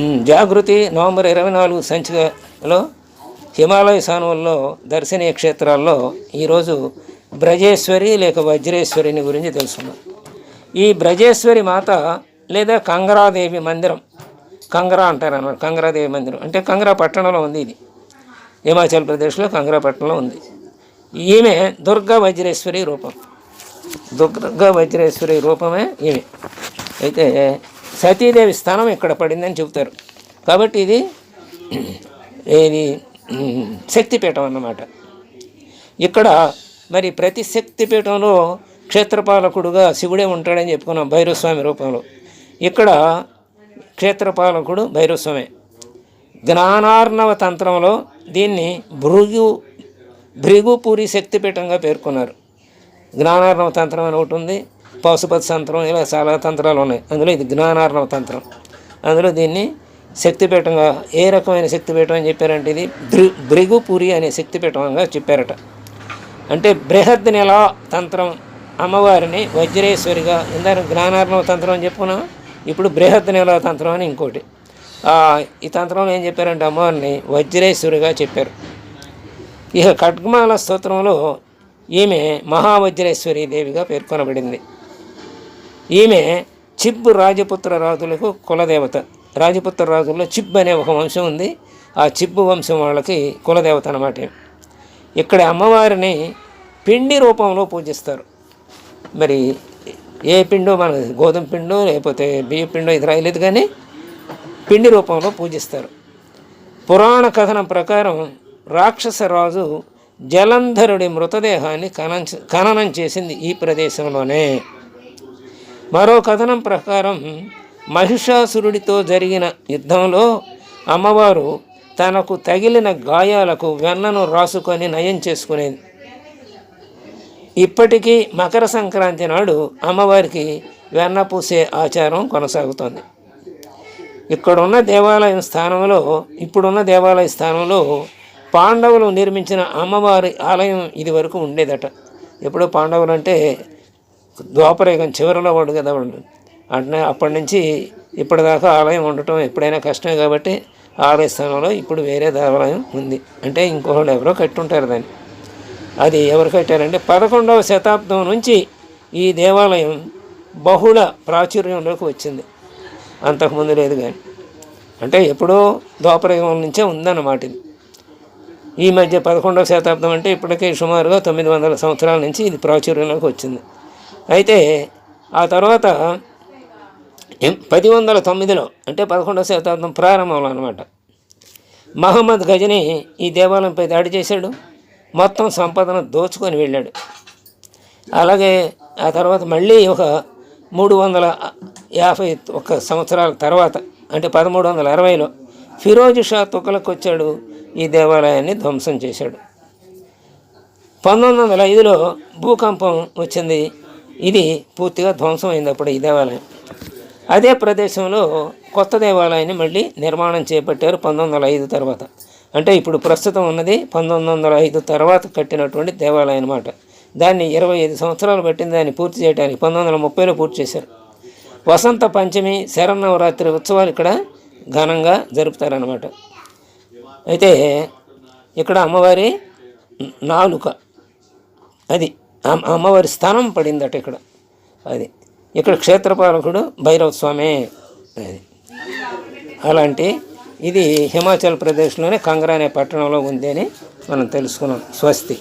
జాగృతి November ఇరవై నాలుగు సంచికలో హిమాలయ సానువుల్లో దర్శనీయ క్షేత్రాల్లో ఈరోజు బ్రజేశ్వరి లేక వజ్రేశ్వరిని గురించి తెలుసుకున్నాం ఈ బ్రజేశ్వరి మాత లేదా కంగరాదేవి మందిరం కంగరా అంటారు అన్నమాట కంగరాదేవి మందిరం. అంటే కంగరా పట్టణంలో ఉంది ఇది. హిమాచల్ ప్రదేశ్లో కంగరా పట్టణంలో ఉంది. ఈమె దుర్గా వజ్రేశ్వరి రూపం. దుర్గా వజ్రేశ్వరి రూపమే ఈమె. అయితే సతీదేవి స్థానం ఇక్కడ పడిందని చెబుతారు. కాబట్టి ఇది ఇది శక్తిపీఠం అన్నమాట. ఇక్కడ మరి ప్రతి శక్తిపీఠంలో క్షేత్రపాలకుడుగా శివుడే ఉంటాడని చెప్పుకున్నాం భైరవస్వామి రూపంలో. ఇక్కడ క్షేత్రపాలకుడు భైరవస్వామి. జ్ఞానార్ణవ తంత్రంలో దీన్ని భృగు భృగుపూరి శక్తిపీఠంగా పేర్కొన్నారు. జ్ఞానార్ణవ తంత్రం అని ఒకటి ఉంది. పశుపతి తంత్రం ఇలా చాలా తంత్రాలు ఉన్నాయి. అందులో ఇది జ్ఞానార్ణవ తంత్రం. అందులో దీన్ని శక్తిపీఠంగా ఏ రకమైన శక్తిపీఠం అని చెప్పారంటే ఇది భృ భృగుపురి అనే శక్తిపీఠంగా చెప్పారట. అంటే బృహద్ నెల తంత్రం అమ్మవారిని వజ్రేశ్వరిగా ఇందాక జ్ఞానార్ణవ తంత్రం అని చెప్పుకున్నాం ఇప్పుడు బృహద్ నెల తంత్రం అని ఇంకోటి. ఈ తంత్రంలో ఏం చెప్పారంటే అమ్మవారిని వజ్రేశ్వరిగా చెప్పారు. ఇక ఖడ్గమాల స్తోత్రంలో ఈమె మహావజ్రేశ్వరి దేవిగా పేర్కొనబడింది. ఈమె చిబ్ రాజపుత్ర రాజులకు కులదేవత. రాజపుత్ర రాజుల్లో చిబ్ అనే ఒక వంశం ఉంది. ఆ చిబ్బు వంశం వాళ్ళకి కులదేవత అన్నమాట ఇక్కడ అమ్మవారిని పిండి రూపంలో పూజిస్తారు. మరి ఏ పిండో మన గోధుమ పిండో లేకపోతే బియ్య పిండో ఇది రాయలేదు కానీ పిండి రూపంలో పూజిస్తారు. పురాణ కథనం ప్రకారం రాక్షస రాజు జలంధరుడి మృతదేహాన్ని ఖననం ఖననం చేసింది ఈ ప్రదేశంలోనే. మరో కథనం ప్రకారం మహిషాసురుడితో జరిగిన యుద్ధంలో అమ్మవారు తనకు తగిలిన గాయాలకు వెన్నను రాసుకొని నయం చేసుకునేది. ఇప్పటికీ మకర సంక్రాంతి నాడు అమ్మవారికి వెన్న పూసే ఆచారం కొనసాగుతోంది. ఇక్కడున్న దేవాలయం స్థానంలో ఇప్పుడున్న దేవాలయ స్థానంలో పాండవులు నిర్మించిన అమ్మవారి ఆలయం ఇది వరకు ఉండేదట. ఎప్పుడో పాండవులు అంటే ద్వాపరయుగం చివరిలో వాడు కదా వాడు అంటే అప్పటి నుంచి ఇప్పటిదాకా ఆలయం ఉండటం ఎప్పుడైనా కష్టమే కాబట్టి ఆలయ స్థానంలో ఇప్పుడు వేరే దేవాలయం ఉంది. అంటే ఇంకోళ్ళు ఎవరో కట్టుంటారు దాన్ని. అది ఎవరు కట్టారంటే పదకొండవ శతాబ్దం నుంచి ఈ దేవాలయం బహుళ ప్రాచుర్యంలోకి వచ్చింది. అంతకుముందు లేదు కానీ. అంటే ఎప్పుడో ద్వాపరయుగం నుంచే ఉందన్నమాట ఇది. ఈ మధ్య పదకొండవ శతాబ్దం అంటే ఇప్పటికే సుమారుగా తొమ్మిది వందల సంవత్సరాల నుంచి ఇది ప్రాచుర్యంలోకి వచ్చింది. అయితే ఆ తర్వాత ఎం- పది వందల తొమ్మిదిలో అంటే పదకొండవ శతాబ్దం ప్రారంభంలో అనమాట మహమ్మద్ గజని ఈ దేవాలయంపై దాడి చేశాడు. మొత్తం సంపదను దోచుకొని వెళ్ళాడు. అలాగే ఆ తర్వాత మళ్ళీ ఒక మూడు వందల యాభై ఒక్క సంవత్సరాల తర్వాత అంటే పదమూడు వందల అరవైలో ఫిరోజు షా తుకలకు వచ్చాడు ఈ దేవాలయాన్ని ధ్వంసం చేశాడు. పంతొమ్మిది వందల ఐదులో భూకంపం వచ్చింది. ఇది పూర్తిగా ధ్వంసం అయింది అప్పుడు ఈ దేవాలయం. అదే ప్రదేశంలో కొత్త దేవాలయాన్ని మళ్ళీ నిర్మాణం చేపట్టారు పంతొమ్మిది వందల ఐదు తర్వాత. అంటే ఇప్పుడు ప్రస్తుతం ఉన్నది పంతొమ్మిది వందల ఐదు తర్వాత కట్టినటువంటి దేవాలయం అనమాట దాన్ని ఇరవై ఐదు సంవత్సరాలు పట్టింది దాన్ని పూర్తి చేయడానికి పంతొమ్మిది వందల ముప్పైలో పూర్తి చేశారు. వసంత పంచమి శరన్నవరాత్రి ఉత్సవాలు ఇక్కడ ఘనంగా జరుపుతారనమాట అయితే ఇక్కడ అమ్మవారి నాలుక అది అమ్మవారి స్థానం పడిందట ఇక్కడ. అది. ఇక్కడ క్షేత్రపాలకుడు భైరవ స్వామి. అది. అలాంటి ఇది హిమాచల్ ప్రదేశ్లోనే కంగ్రా అనే పట్టణంలో ఉంది అని మనం తెలుసుకున్నాం. స్వస్తి.